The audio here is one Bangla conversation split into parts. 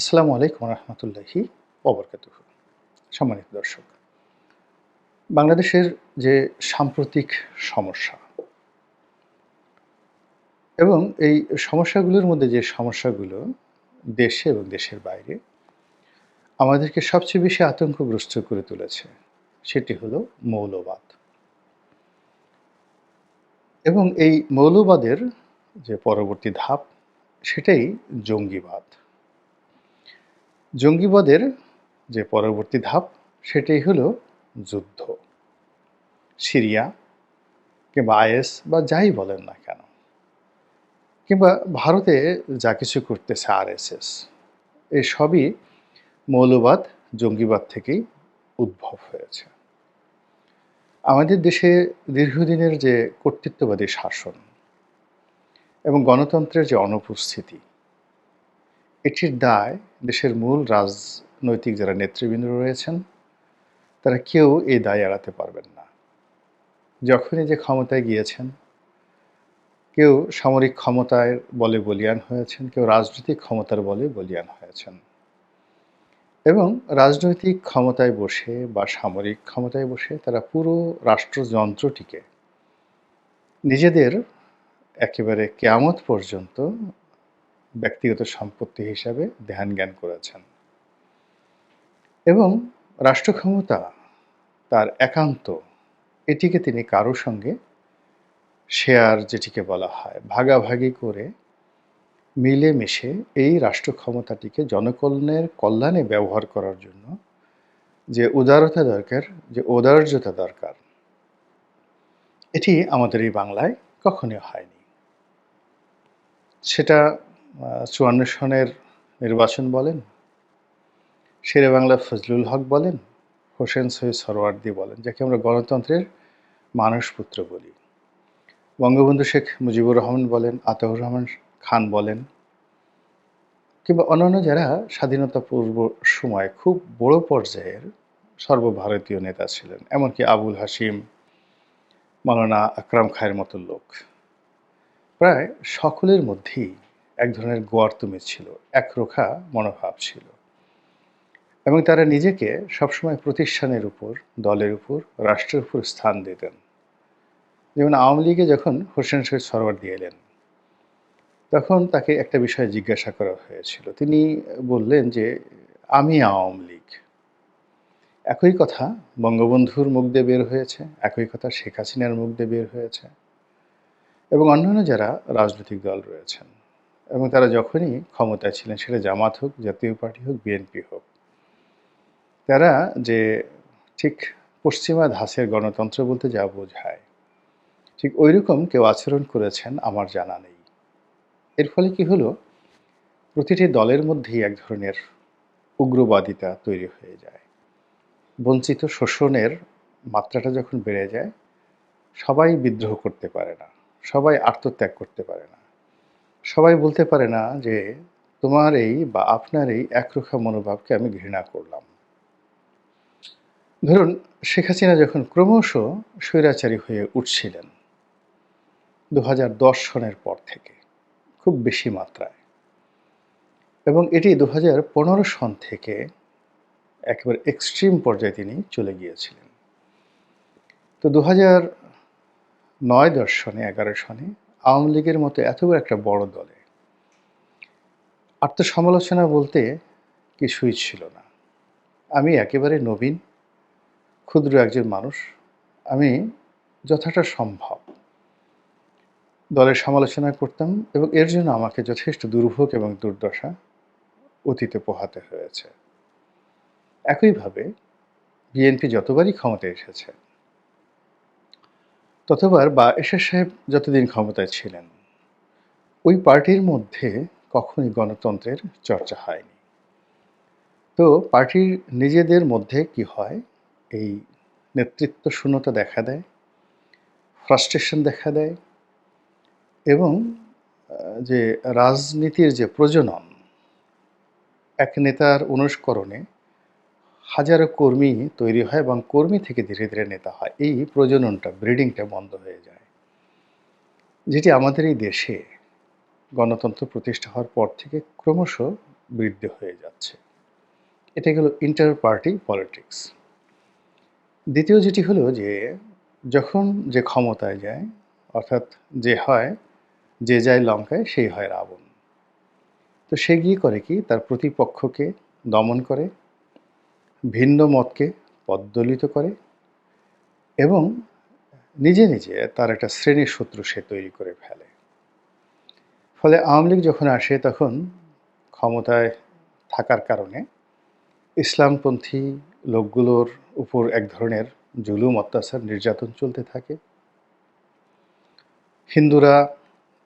আসসালামু আলাইকুম রহমতুল্লাহি অবরকাত সম্মানিত দর্শক, বাংলাদেশের যে সাম্প্রতিক সমস্যা এবং এই সমস্যাগুলোর মধ্যে যে সমস্যাগুলো দেশে এবং দেশের বাইরে, আমাদেরকে সবচেয়ে বেশি আতঙ্কগ্রস্ত করে তুলেছে সেটি হলো মৌলবাদ। এবং এই মৌলবাদের যে পরবর্তী ধাপ, সেটাই জঙ্গিবাদ। জঙ্গিবাদের যে পরবর্তী ধাপ, সেটাই হলো যুদ্ধ। সিরিয়া কিংবা আইএস বা যাই বলেন না কেন, কিংবা ভারতে যা কিছু করতেছে আরএসএস এই সবই মৌলবাদ জঙ্গিবাদ থেকেই উদ্ভব হয়েছে। আমাদের দেশে দীর্ঘদিনের যে কর্তৃত্ববাদী শাসন এবং গণতন্ত্রের যে অনুপস্থিতি এটির দায় দেশের মূল রাজনৈতিক যারা নেতৃবৃন্দ রয়েছেন, তারা কেউ এই দায় এড়াতে পারবেন না। যখনই যে ক্ষমতায় গিয়েছেন, কেউ সামরিক ক্ষমতায় বলে বলিয়ান হয়েছেন, কেউ রাজনৈতিক ক্ষমতার বলে বলিয়ান হয়েছেন। এবং রাজনৈতিক ক্ষমতায় বসে বা সামরিক ক্ষমতায় বসে তারা পুরো রাষ্ট্রযন্ত্রটিকে নিজেদের একেবারে কেয়ামত পর্যন্ত ব্যক্তিগত সম্পত্তি হিসাবে ধ্যান জ্ঞান করেছেন। এবং রাষ্ট্র ক্ষমতা তার একান্ত, এটিকে তিনি কারও সঙ্গে শেয়ার যেটিকে বলা হয়, ভাগাভাগি করে মিলেমিশে এই রাষ্ট্র ক্ষমতাটিকে জনকল্যাণের কল্যাণে ব্যবহার করার জন্য যে উদারতা দরকার, যে ঔদার্যতা দরকার, এটি আমাদের এই বাংলায় কখনই হয়নি। সেটা চুয়ান্ন সনের নির্বাচন বলেন, শেরে বাংলা ফজলুল হক বলেন, হোসেন সৈয়দ সরওয়ার্দি বলেন, যাকে আমরা গণতন্ত্রের মানুষপুত্র বলি। বঙ্গবন্ধু শেখ মুজিবুর রহমান বলেন, আতাউর রহমান খান বলেন, কিংবা অন্যান্য যারা স্বাধীনতা পূর্ব সময় খুব বড় পর্যায়ের সর্বভারতীয় নেতা ছিলেন, এমনকি আবুল হাসিম মালানা আকরাম খায়ের মতো লোক। প্রায় সকলের মধ্যেই এক ধরনের গোয়ার্তমি ছিল একরোখা মনোভাব ছিল। এবং তারা নিজেকে সবসময় প্রতিষ্ঠানের উপর, দলের উপর, রাষ্ট্রের উপর স্থান দিতেন। যেমন আওয়ামী লীগে যখন হোসেন শহীদ সরোয়ার দিয়ে এলেন, তখন তাকে একটা বিষয়ে জিজ্ঞাসা করা হয়েছিল। তিনি বললেন যে, আমি আওয়ামী লীগ। একই কথা বঙ্গবন্ধুর মুখ দিয়ে বের হয়েছে, একই কথা শেখ হাসিনার মুখ দিয়ে বের হয়েছে। এবং অন্যান্য যারা রাজনৈতিক দল রয়েছেন। এবং তারা যখনই ক্ষমতায় ছিলেন, সেটা জামাত হোক, জাতীয় পার্টি হোক, বিএনপি হোক, তারা যে ঠিক পশ্চিমা ধাসের গণতন্ত্র বলতে যা বোঝায়, ঠিক ওই রকম কেউ আচরণ করেছেন আমার জানা নেই। এর ফলে কি হলো? প্রতিটি দলের মধ্যেই এক ধরনের উগ্রবাদিতা তৈরি হয়ে যায়। বঞ্চিত শোষণের মাত্রাটা যখন বেড়ে যায়, সবাই বিদ্রোহ করতে পারে না, সবাই আত্মত্যাগ করতে পারে না। সবাই বলতে পারে না যে তোমার এই বা আপনার এই একরোখা মনোভাবকে আমি ঘৃণা করলাম। ধরুন, শেখ হাসিনা যখন ক্রমশ স্বৈরাচারী হয়ে উঠছিলেন দু হাজার দশ সনের পর থেকে, খুব বেশি মাত্রায়। এবং এটি দু হাজার পনেরো সন থেকে একেবারে এক্সট্রিম পর্যায়ে তিনি চলে গিয়েছিলেন। তো দু হাজার নয় দশ সনে, এগারো সনে আওয়ামী লীগের মতো এত একটা বড় দলে আত্মসমালোচনা বলতে কিছুই ছিল না। আমি একেবারে নবীন, ক্ষুদ্র একজন মানুষ। আমি যথাটা সম্ভব। দলের সমালোচনা করতাম এবং এর জন্য আমাকে যথেষ্ট দুর্ভোগ এবং দুর্দশা অতীতে পোহাতে হয়েছে। একইভাবে বিএনপি যতবারই ক্ষমতায় এসেছে ততবার বা এশার সাহেব যতদিন ক্ষমতায় ছিলেন, ওই পার্টির মধ্যে কখনই গণতন্ত্রের চর্চা হয়নি। তো পার্টির নিজেদের মধ্যে কি হয়? এই নেতৃত্ব শূন্যতা দেখা দেয়, ফ্রাস্ট্রেশন দেখা দেয় এবং যে রাজনীতির যে প্রজনন, এক নেতার অনুস্করণে হাজারো কর্মী তৈরি হয় এবং কর্মী থেকে ধীরে ধীরে নেতা হয়। এই প্রজননটা ব্রিডিংটা বন্ধ হয়ে যায়। যেটি আমাদের এই দেশে গণতন্ত্র প্রতিষ্ঠা হওয়ার পর থেকে ক্রমশ বৃদ্ধি হয়ে যাচ্ছে। এটা গেল ইন্টার পার্টি পলিটিক্স দ্বিতীয় যেটি হলো যে, যখন যে ক্ষমতায় যায়, অর্থাৎ যে হয়, যে যায় লঙ্কায়, সেই হয় রাবণ। তো সে গিয়ে করে কি, তার প্রতিপক্ষকে দমন করে ভিন্ন মতকে পদ্দলিত করে এবং নিজে নিজে তার একটা শ্রেণির শত্রু সে তৈরি করে ফেলে। ফলে আওয়ামী লীগ যখন আসে, তখন ক্ষমতায় থাকার কারণে ইসলামপন্থী লোকগুলোর উপর এক ধরনের জুলুম, অত্যাচার, নির্যাতন চলতে থাকে। হিন্দুরা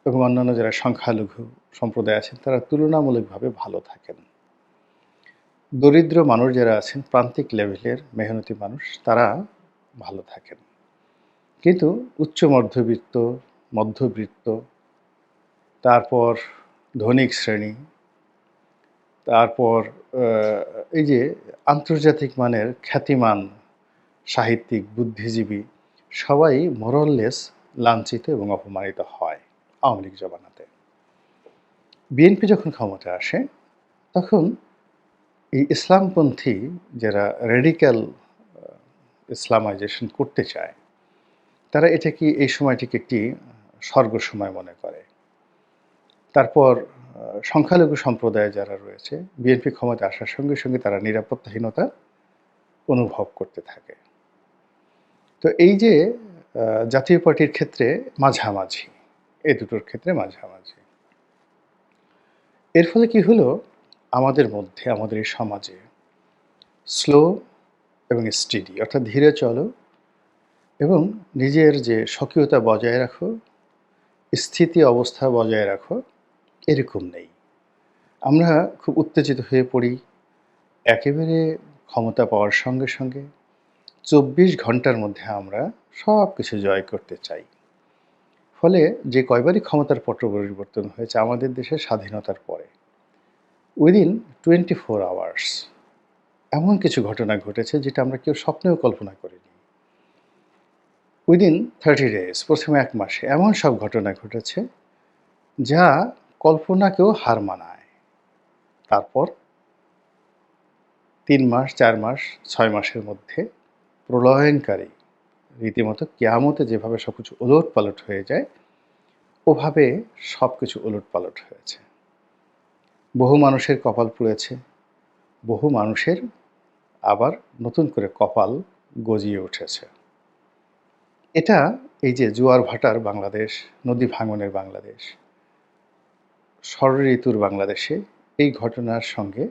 এবং অন্যান্য যারা সংখ্যালঘু সম্প্রদায় আছেন, তারা তুলনামূলকভাবে ভালো থাকেন। দরিদ্র মানুষ যারা আছেন, প্রান্তিক লেভেলের মেহনতি মানুষ, তারা ভালো থাকেন। কিন্তু উচ্চ মধ্যবিত্ত মধ্যবিত্ত, তারপর ধনিক শ্রেণি, তারপর এই যে আন্তর্জাতিক মানের খ্যাতিমান, সাহিত্যিক, বুদ্ধিজীবী, সবাই মোরললেস লাঞ্ছিত এবং অপমানিত হয় আওয়ামী লীগ জবানাতে বিএনপি যখন ক্ষমতা আসে, তখন এই ইসলামপন্থী যারা রেডিক্যাল ইসলামাইজেশন করতে চায়, তারা এটাকে এই সময়টিকে একটি স্বর্গ সময় মনে করে। তারপর সংখ্যালঘু সম্প্রদায় যারা রয়েছে বিএনপি ক্ষমতা আসার সঙ্গে সঙ্গে তারা নিরাপত্তাহীনতা অনুভব করতে থাকে। তো এই যে জাতীয় পার্টির ক্ষেত্রে মাঝামাঝি, এই দুটোর ক্ষেত্রে মাঝামাঝি। এর ফলে কি হলো? আমাদের মধ্যে, আমাদের এই সমাজে স্লো এবং স্টিডি অর্থাৎ ধীরে চলো এবং নিজের যে স্বকীয়তা বজায় রাখো, স্থিতি অবস্থা বজায় রাখো, এরকম নেই। আমরা খুব উত্তেজিত হয়ে পড়ি, একেবারে ক্ষমতা পাওয়ার সঙ্গে সঙ্গে চব্বিশ ঘণ্টার মধ্যে আমরা সব কিছু জয় করতে চাই। ফলে যে কয়বারই ক্ষমতার পট পরিবর্তন হয়েছে আমাদের দেশের স্বাধীনতার পরে উইদিন টোয়েন্টি ফোর আওয়ার্স এমন কিছু ঘটনা ঘটেছে যেটা আমরা কেউ স্বপ্নেও কল্পনা করিনি। উইদিন থার্টি ডেজ প্রথমে এক মাসে এমন সব ঘটনা ঘটেছে যা কল্পনাকেও হার মানায়। তারপর তিন মাস, চার মাস, ছয় মাসের মধ্যে প্রলয়নকারী রীতিমতো কেয়ামতে যেভাবে সব কিছু ওলট পালট হয়ে যায়, ওভাবে সব কিছু ওলট পালট হয়েছে। বহু মানুষের কপাল পুড়েছে, বহু মানুষের আবার নতুন করে কপাল গজিয়ে উঠেছে। এটা এই যে জোয়ার ভাটার বাংলাদেশ, নদী ভাঙনের বাংলাদেশ ষড় ঋতুর বাংলাদেশে এই ঘটনার সঙ্গে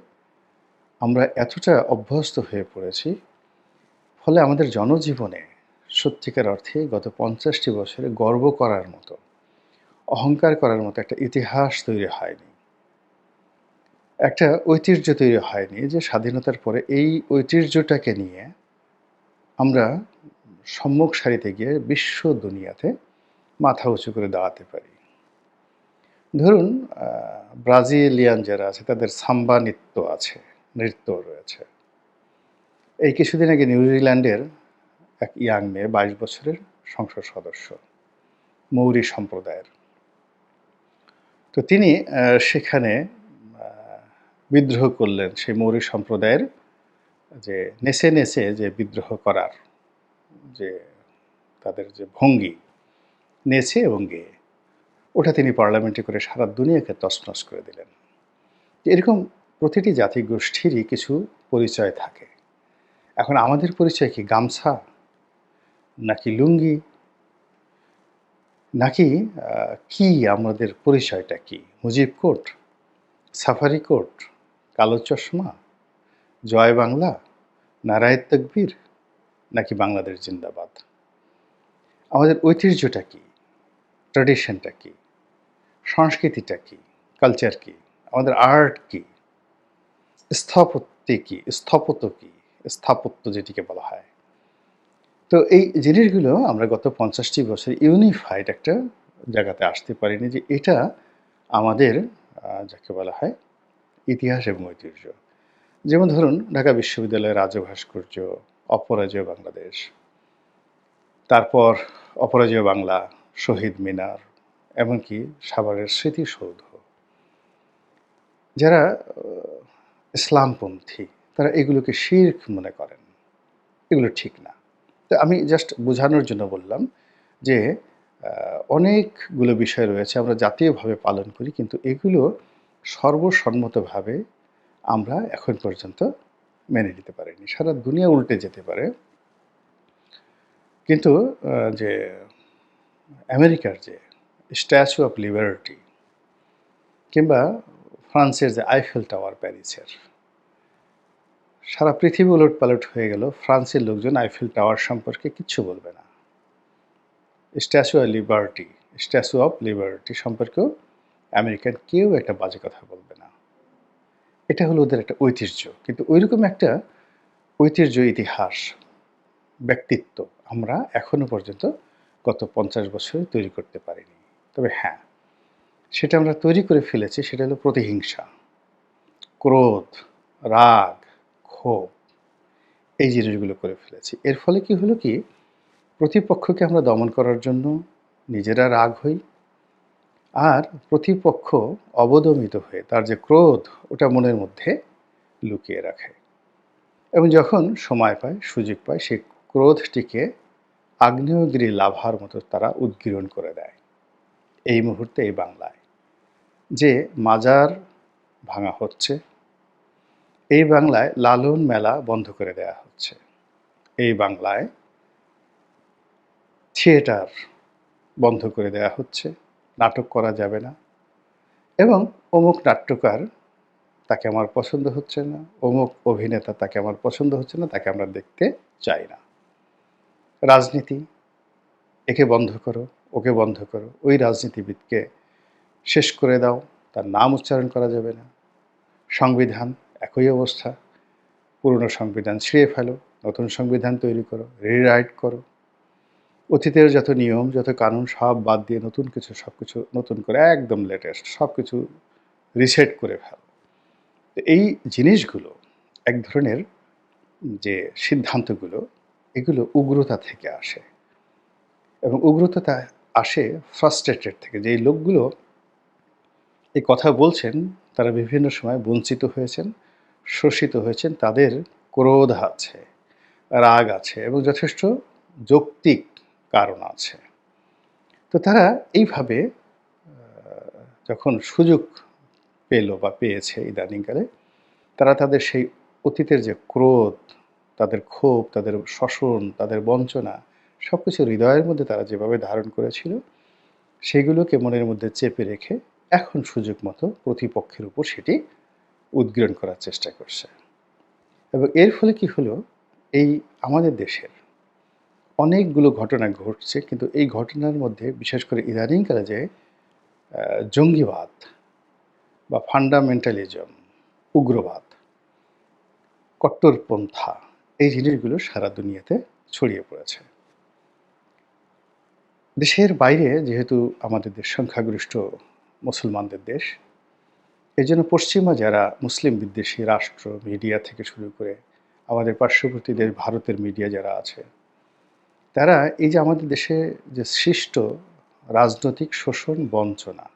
আমরা এতটা অভ্যস্ত হয়ে পড়েছি, ফলে আমাদের জনজীবনে সত্যিকার অর্থে গত পঞ্চাশটি বছরে গর্ব করার মতো, অহংকার করার মতো একটা ইতিহাস তৈরি হয়নি। একটা ঐতিহ্য তৈরি হয়নি যে স্বাধীনতার পরে এই ঐতিহ্যটাকে নিয়ে আমরা সম্মুখ সারিতে গিয়ে বিশ্ব দুনিয়াতে মাথা উঁচু করে দাঁড়াতে পারি। ধরুন ব্রাজিলিয়ান যারা আছে, তাদের সাম্বা নৃত্য আছে, নৃত্য রয়েছে। এই কিছুদিন আগে নিউজিল্যান্ডের এক ইয়াং মেয়ে, বাইশ বছরের সংসদ সদস্য, মৌরি সম্প্রদায়ের। তো তিনি সেখানে বিদ্রোহ করলেন সেই মৌরি সম্প্রদায়ের যে নেচে নেচে যে বিদ্রোহ করার, যে তাদের যে ভঙ্গি নেচে এবং গেয়ে ওটা তিনি পার্লামেন্টে করে সারা দুনিয়াকে তছনছ করে দিলেন। এরকম প্রতিটি জাতি গোষ্ঠীরই কিছু পরিচয় থাকে। এখন আমাদের পরিচয় কি গামছা, নাকি লুঙ্গি, নাকি কি আমাদের পরিচয়টা কি? মুজিব কোট সাফারি কোট কালো চশমা, জয় বাংলা, নারায়ণ তকবীর, নাকি বাংলাদেশ জিন্দাবাদ? আমাদের ঐতিহ্যটা কি? ট্র্যাডিশনটা কি? সংস্কৃতিটা কি? কালচার কি? আমাদের আর্ট কি? স্থপত্যি কি? স্থপত কি? স্থাপত্য যেটিকে বলা হয়। তো এই জিনিসগুলো আমরা গত পঞ্চাশটি বছর ইউনিফাইড একটা জায়গাতে আসতে পারিনি যে এটা আমাদের যাকে বলা হয় ইতিহাস এবং ঐতিহ্য। যেমন ধরুন, ঢাকা বিশ্ববিদ্যালয়ের রাজ্য ভাস্কর্য অপরাজয় বাংলাদেশ। তারপর অপরাজয় বাংলা, শহীদ মিনার, এমনকি সাভারের স্মৃতিসৌধ। যারা ইসলামপন্থী, তারা এগুলোকে শির্ক মনে করেন। এগুলো ঠিক না। তো আমি জাস্ট বোঝানোর জন্য বললাম যে অনেকগুলো বিষয় রয়েছে, আমরা জাতীয়ভাবে পালন করি, কিন্তু এগুলো সর্বসম্মতভাবে আমরা এখন পর্যন্ত মেনে নিতে পারিনি। সারা দুনিয়া উল্টে যেতে পারে। কিন্তু যে আমেরিকার যে স্ট্যাচু অফ লিবার্টি কিংবা ফ্রান্সের যে আইফেল টাওয়ার প্যারিসের, সারা পৃথিবী উলট পালট হয়ে গেল। ফ্রান্সের লোকজন আইফেল টাওয়ার সম্পর্কে কিচ্ছু বলবে না। Statue of liberty, statue of liberty সম্পর্কেও আমেরিকান কেউ একটা বাজে কথা বলবে না। এটা হলো ওদের একটা ঐতিহ্য। কিন্তু ওইরকম একটা ঐতিহ্য, ইতিহাস, ব্যক্তিত্ব আমরা এখনও পর্যন্ত গত পঞ্চাশ বছরে তৈরি করতে পারিনি। তবে হ্যাঁ সেটা আমরা তৈরি করে ফেলেছি, সেটা হলো প্রতিহিংসা, ক্রোধ, রাগ, ক্ষোভ, এই জিনিসগুলো করে ফেলেছি। এর ফলে কি হলো কি? প্রতিপক্ষকে আমরা দমন করার জন্য নিজেরা রাগ হই আর প্রতিপক্ষ অবদমিত হয়ে তার যে ক্রোধ, ওটা মনের মধ্যে লুকিয়ে রাখে। এবং যখন সময় পায়, সুযোগ পায় সেই ক্রোধটিকে আগ্নেয়গিরি লাভার মতো তারা উদ্গীরণ করে দেয়। এই মুহূর্তে এই বাংলায় যে মাজার ভাঙা হচ্ছে, এই বাংলায় লালন মেলা বন্ধ করে দেয়া হচ্ছে। এই বাংলায় থিয়েটার বন্ধ করে দেয়া হচ্ছে। নাটক করা যাবে না। এবং অমুক নাট্যকার তাকে আমার পছন্দ হচ্ছে না, অমুক অভিনেতা তাকে আমার পছন্দ হচ্ছে না, তাকে আমরা দেখতে চাই না। রাজনীতি, একে বন্ধ করো, ওকে বন্ধ করো, ওই রাজনীতিবিদকে শেষ করে দাও, তার নাম উচ্চারণ করা যাবে না। সংবিধান, একই অবস্থা, পুরনো সংবিধান ছিঁড়ে ফেলো, নতুন সংবিধান তৈরি করো রিরাইট করো অতীতের যত নিয়ম, যত কানুন, সব বাদ দিয়ে নতুন কিছু, সব কিছু নতুন করে একদম লেটেস্ট সব কিছু রিসেট করে ফেল। এই জিনিসগুলো এক ধরনের যে সিদ্ধান্তগুলো, এগুলো উগ্রতা থেকে আসে। এবং উগ্রতা আসে ফ্রাস্ট্রেটেড থেকে। যে লোকগুলো এই কথা বলছেন, তারা বিভিন্ন সময় বঞ্চিত হয়েছেন, শোষিত হয়েছেন, তাদের ক্রোধ আছে, রাগ আছে এবং যথেষ্ট যৌক্তিক কারণ আছে। তো তারা এইভাবে যখন সুযোগ পেল বা পেয়েছে ইদানিংকালে, তারা তাদের সেই অতীতের যে ক্রোধ, তাদের ক্ষোভ, তাদের শোষণ, তাদের বঞ্চনা সব কিছু হৃদয়ের মধ্যে তারা যেভাবে ধারণ করেছিল, সেগুলোকে মনের মধ্যে চেপে রেখে এখন সুযোগ মতো প্রতিপক্ষের উপর সেটি উদ্গীরণ করার চেষ্টা করছে। এবং এর ফলে কি হলো? এই আমাদের দেশের অনেকগুলো ঘটনা ঘটছে, কিন্তু এই ঘটনার মধ্যে বিশেষ করে ইদানিংকালে যে জঙ্গিবাদ বা ফান্ডামেন্টালিজম উগ্রবাদ, কট্টরপন্থা, এই জিনিসগুলো সারা দুনিয়াতে ছড়িয়ে পড়েছে। দেশের বাইরে যেহেতু আমাদের দেশ সংখ্যাগরিষ্ঠ মুসলমানদের দেশ এই জন্য পশ্চিমা যারা মুসলিম বিদ্বেষী রাষ্ট্র মিডিয়া থেকে শুরু করে আমাদের পার্শ্ববর্তী দেশ, ভারতের মিডিয়া যারা আছে তারা এই যে আমাদের দেশে যে সৃষ্ট রাজনৈতিক শোষণ বঞ্চনা,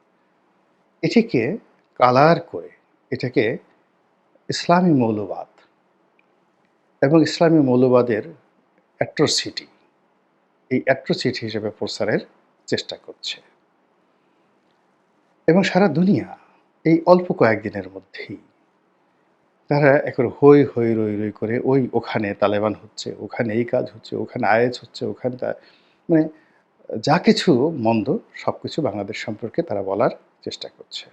এটিকে কালার করে, এটাকে ইসলামী মৌলবাদ এবং ইসলামী মৌলবাদের অ্যাট্রোসিটি, এই অ্যাট্রোসিটি হিসেবে প্রচারের চেষ্টা করছে। এবং সারা দুনিয়া এই অল্প কয়েকদিনের মধ্যেই তারা একবার হই হই রই রই করে ওই ওখানে তালেবান হচ্ছে, ওখানে এই কাজ হচ্ছে, ওখানে আয়েজ হচ্ছে, ওখানে মানে যা কিছু মন্দ সব কিছু বাংলাদেশ সম্পর্কে তারা বলার চেষ্টা করছে।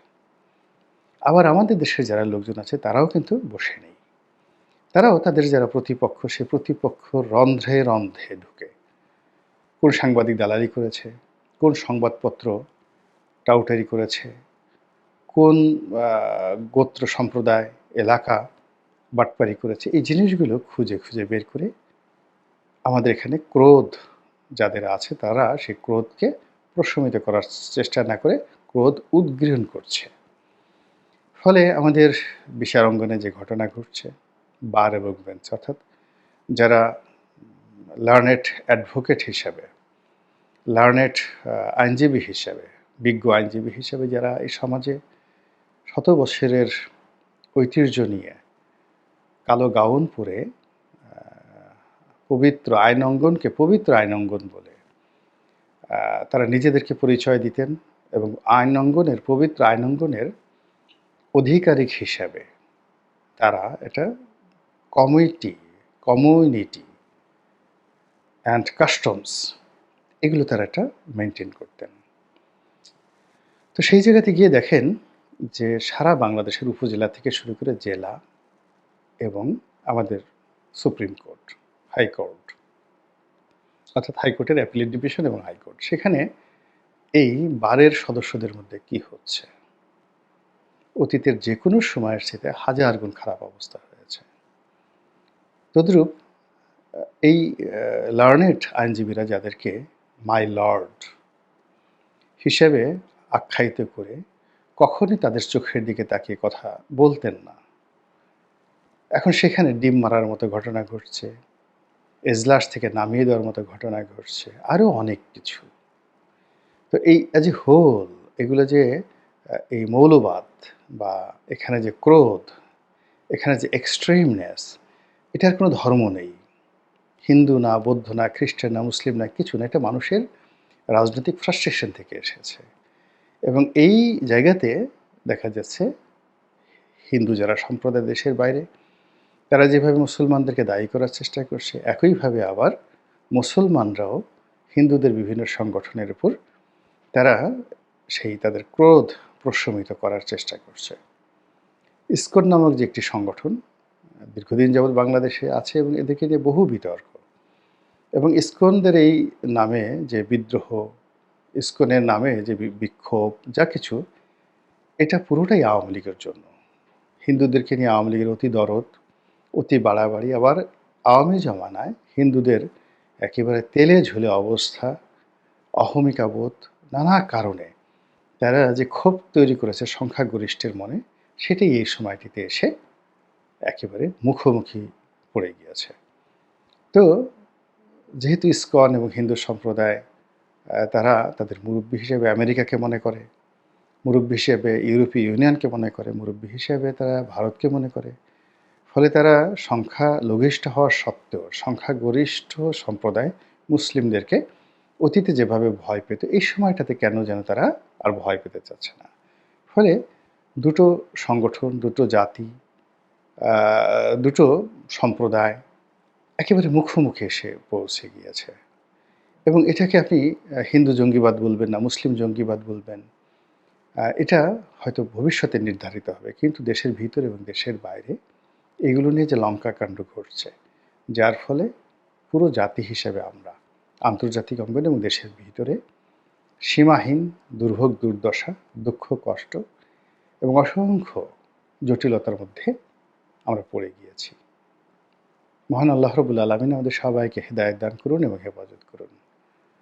আবার আমাদের দেশের যারা লোকজন আছে তারাও কিন্তু বসে নেই। তারাও তাদের যারা প্রতিপক্ষ, সে প্রতিপক্ষ রন্ধ্রে রন্ধ্রে ঢুকে। কোন সাংবাদিক দালালি করেছে, কোন সংবাদপত্র টাউটারি করেছে, কোন গোত্র সম্প্রদায় এলাকা বাটপারি করেছে। এই জিনিসগুলো খুঁজে খুঁজে বের করে আমাদের এখানে ক্রোধ যাদের আছে তারা সেই ক্রোধকে প্রশমিত করার চেষ্টা না করে ক্রোধ উদ্গৃহণ করছে। ফলে আমাদের বিচার অঙ্গনে যে ঘটনা ঘটছে, বার এবং বেঞ্চ, অর্থাৎ যারা লার্নেট অ্যাডভোকেট হিসাবে লার্নেট আইনজীবী হিসাবে, বিজ্ঞ আইনজীবী হিসাবে যারা এই সমাজে শত বৎসরের ঐতিহ্য নিয়ে। কালো গাউন পরে পবিত্র আইনঙ্গনকে পবিত্র আইনঙ্গন বলে। তারা নিজেদেরকে পরিচয় দিতেন এবং আইনঙ্গনের পবিত্র আইনঙ্গনের অধিকারিক হিসাবে তারা এটা কমিটি, কমিউনিটি অ্যান্ড কাস্টমস, এগুলো তারা একটা মেনটেন করতেন। তো সেই জায়গাতে গিয়ে দেখেন যে সারা বাংলাদেশের উপজেলা থেকে শুরু করে জেলা এবং আমাদের সুপ্রিম কোর্ট হাইকোর্ট অর্থাৎ হাইকোর্টের অ্যাপিলেট ডিভিশন এবং হাইকোর্ট সেখানে এই বারের সদস্যদের মধ্যে কি হচ্ছে? অতীতের যে কোনো সময়ের সাথে হাজার গুণ খারাপ অবস্থা হয়েছে। তদ্রূপ, এই লার্নেড আইনজীবীরা যাদেরকে মাই লর্ড হিসেবে আখ্যায়িত করে কখনই তাদের চোখের দিকে তাকিয়ে কথা বলতেন না। এখন সেখানে ডিম মারার মতো ঘটনা ঘটছে, এজলাস থেকে নামিয়ে দেওয়ার মতো ঘটনা ঘটছে আরও অনেক কিছু। তো এই অ্যাজ এ হোল এগুলো যে এই মৌলবাদ বা এখানে যে ক্রোধ, এখানে যে এক্সট্রিমনেস এটার কোনো ধর্ম নেই। হিন্দু না, বৌদ্ধ না, খ্রিস্টান না, মুসলিম না, কিছু না, এটা মানুষের রাজনৈতিক ফ্রাস্ট্রেশন থেকে এসেছে। এবং এই জায়গাতে দেখা যাচ্ছে হিন্দু যারা সম্প্রদায় দেশের বাইরে, তারা যেভাবে মুসলমানদেরকে দায়ী করার চেষ্টা করছে, একইভাবে আবার মুসলমানরাও হিন্দুদের বিভিন্ন সংগঠনের উপর তারা সেই তাদের ক্রোধ প্রশমিত করার চেষ্টা করছে। ইস্কন নামক যে একটি সংগঠন, দীর্ঘদিন যাবৎ বাংলাদেশে আছে এবং এদেরকে নিয়ে বহু বিতর্ক। এবং ইস্কনদের এই নামে যে বিদ্রোহ ইস্কনের নামে যে বিক্ষোভ, যা কিছু, এটা পুরোটাই আওয়ামী লীগের জন্য। হিন্দুদেরকে নিয়ে আওয়ামী লীগের অতি দরদ, অতি বাড়াবাড়ি, আবার আওয়ামী জমানায় হিন্দুদের একেবারে তেলে ঝুলে অবস্থা, অহমিকাবোধ, নানা কারণে তারা যে ক্ষোভ তৈরি করেছে সংখ্যাগরিষ্ঠের মনে, সেটাই এই সময়টিতে এসে একেবারে মুখোমুখি পড়ে গিয়েছে। তো, যেহেতু ইস্কন এবং হিন্দু সম্প্রদায় তারা তাদের মুরব্বী হিসেবে আমেরিকাকে মনে করে, মুরব্বী হিসেবে ইউরোপীয় ইউনিয়নকে মনে করে, মুরব্বী হিসেবে তারা ভারতকে মনে করে। ফলে তারা সংখ্যা লঘিষ্ঠ হওয়ার সত্ত্বেও, সংখ্যাগরিষ্ঠ সম্প্রদায় মুসলিমদেরকে অতীতে যেভাবে ভয় পেত, এই সময়টাতে কেন যেন তারা আর ভয় পেতে চাচ্ছে না। ফলে দুটো সংগঠন, দুটো জাতি দুটো সম্প্রদায় একেবারে মুখোমুখি এসে পৌঁছে গিয়েছে। এবং এটাকে আপনি হিন্দু জঙ্গিবাদ বলবেন না, মুসলিম জঙ্গিবাদ বলবেন এটা হয়তো ভবিষ্যতে নির্ধারিত হবে, কিন্তু দেশের ভিতর এবং দেশের বাইরে এগুলো নিয়ে যে লঙ্কা কাণ্ড ঘটছে, যার ফলে পুরো জাতি হিসেবে আমরা, আন্তর্জাতিক অঙ্গনে এবং দেশের ভিতরে সীমাহীন দুর্ভোগ, দুর্দশা, দুঃখ, কষ্ট এবং অসংখ্য জটিলতার মধ্যে আমরা পড়ে গিয়েছি। মহান আল্লাহ রবুল আলমিন আমাদের সবাইকে হেদায়ত দান করুন এবং হেফাজত করুন।